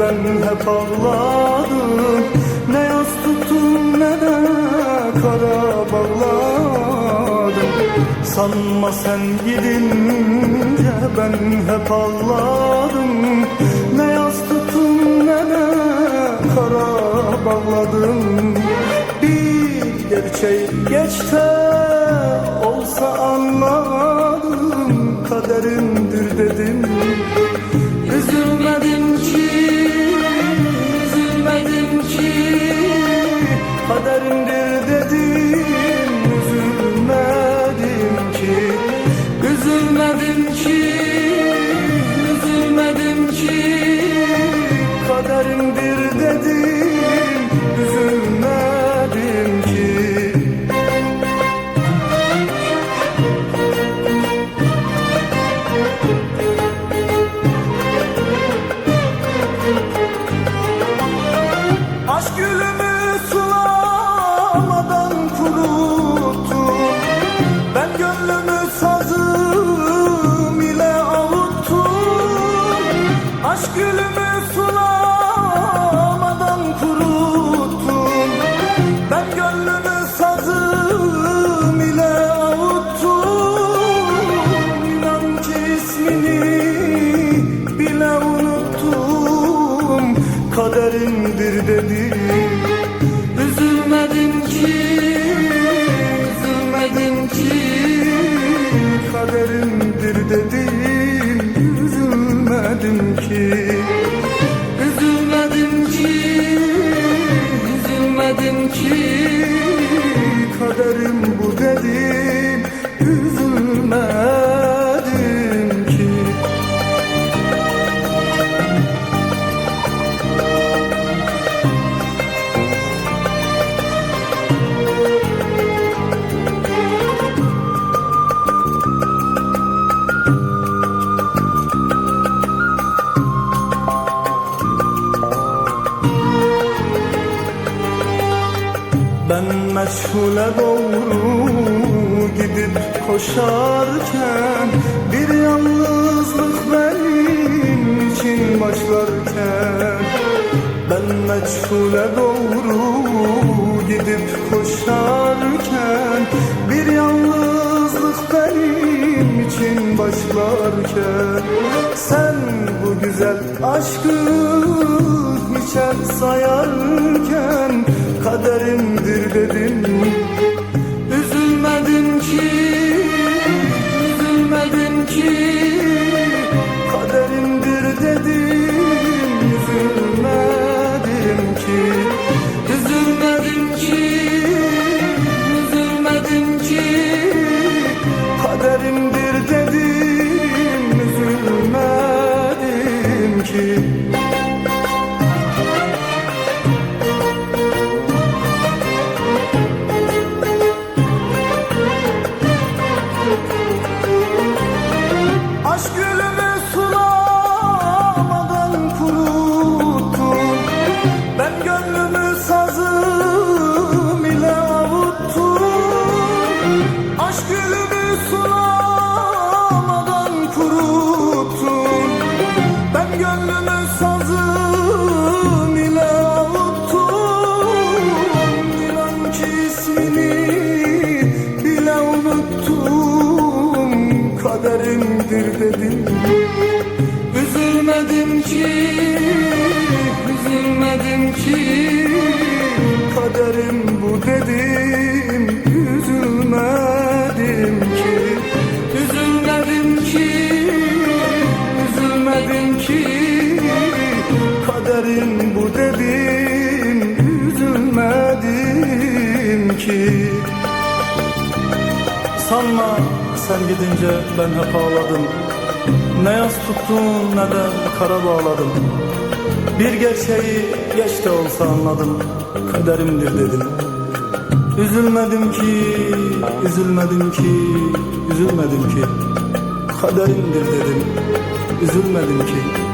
ben hep ağladım. Ne yaz tuttum ne de kara bağladım. Sanma sen gidince ben hep ağladım. Ne yaz tuttum ne de kara bağladım. Bir gerçeği geçte olsa Kaderimdir gülümü sulamadan kuruttum. Ben gönlümü sazım ile avuttum. Aşk gülümü Ben meşhule doğru gidip koşarken Bir yalnızlık benim için başlarken. Ben meçhule doğru gidip koşarken Bir yalnızlık benim için başlarken. Sen bu güzel aşkı hiçe sayarken dedim Kaderimdir dedim Üzülmedim ki Üzülmedim ki. Kaderim bu dedim Üzülmedim ki. Üzülmedim ki Üzülmedim ki. Kaderim bu dedim Üzülmedim ki Sanma sen gidince ben hep ağladım. Ne yaz tuttum ne de kara bağladım. Bir gerçeği geç de olsa anladım. Kaderimdir dedim. Üzülmedim ki, üzülmedim ki, üzülmedim ki. Kaderimdir dedim. Üzülmedim ki